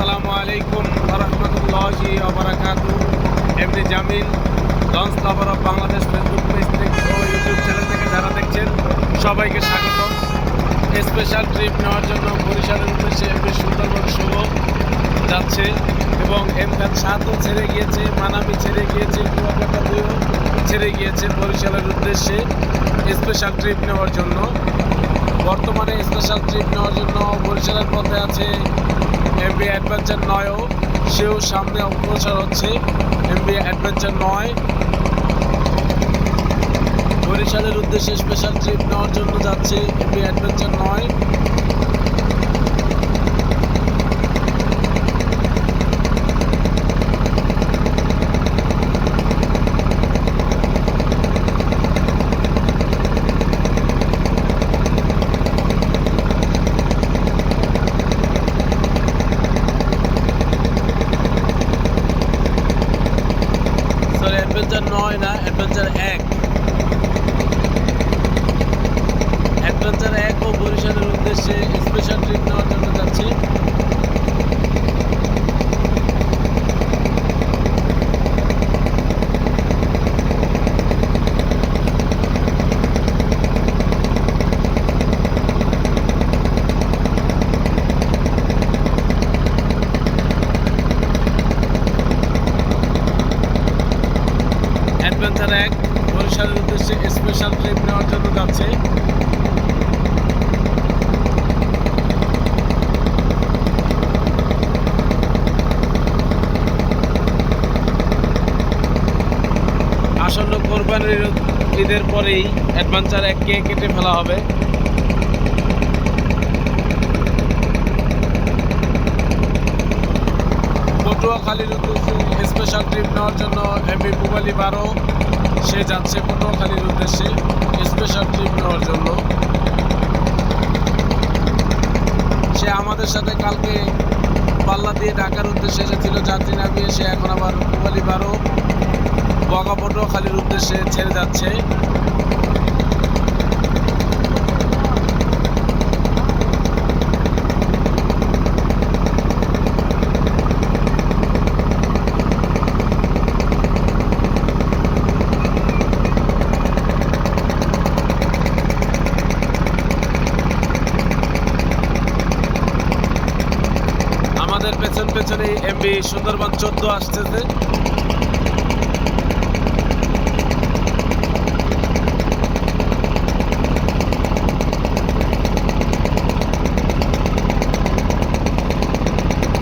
আসসালামু আলাইকুম রহমতুল্লাহি আবরাকাতু এমনি Jamil, launch lover of Bangladesh Facebook page থেকে ও ইউটিউব চ্যানেল থেকে যারা দেখছেন, সবাইকে স্বাগত। স্পেশাল ট্রিপ নেওয়ার জন্য বরিশালের উদ্দেশ্যে এমনি সুন্দরবন শুভ যাচ্ছে এবং এমকান সাতও ছেড়ে গিয়েছে, মানামি ছেড়ে গিয়েছে, কুয়াকাটা দুইও ছেড়ে গিয়েছে বরিশালের উদ্দেশ্যে স্পেশাল ট্রিপ নেওয়ার জন্য। বর্তমানে স্পেশাল ট্রিপ নেওয়ার জন্য বরিশালের পথে আছে এমবি অ্যাডভেঞ্চার নয়ও, সেও সামনে অগ্রসর হচ্ছে। এমবি অ্যাডভেঞ্চার নয়। বরিশালের উদ্দেশ্যে স্পেশাল ট্রিপ নেওয়ার জন্য যাচ্ছে এমবি অ্যাডভেঞ্চার নয়। অ্যাডভেঞ্চার নয় না অ্যাডভেঞ্চার এক অ্যাডভেঞ্চার এক ও বরিশালের উদ্দেশ্যে স্পেশাল ট্রিপ নেওয়ার জন্য যাচ্ছে অ্যাডভেঞ্চার এক বরিশালের উদ্দেশ্যে স্পেশাল ট্রিপ নেওয়ার জন্য যাচ্ছে। আসন্ন কোরবানির ঈদের পরেই অ্যাডভেঞ্চার এক কে কেটে ফেলা হবে পটুয়াখালীর উদ্দেশ্যে স্পেশাল ট্রিপ নেওয়ার জন্য এমবি পুবালি বারো, সে যাচ্ছে পটুয়াখালীর উদ্দেশ্যে স্পেশাল ট্রিপ নেওয়ার জন্য। সে আমাদের সাথে কালকে পাল্লা দিয়ে ঢাকার উদ্দেশ্যে এসেছিল যাত্রী নামিয়ে সে এখন আবার পুবালি বারো, বগা পটুয়াখালীর উদ্দেশ্যে ছেড়ে যাচ্ছে। আমাদের পেছন পেছনে এমবি সুন্দরবন চোদ্দ আসতেছে।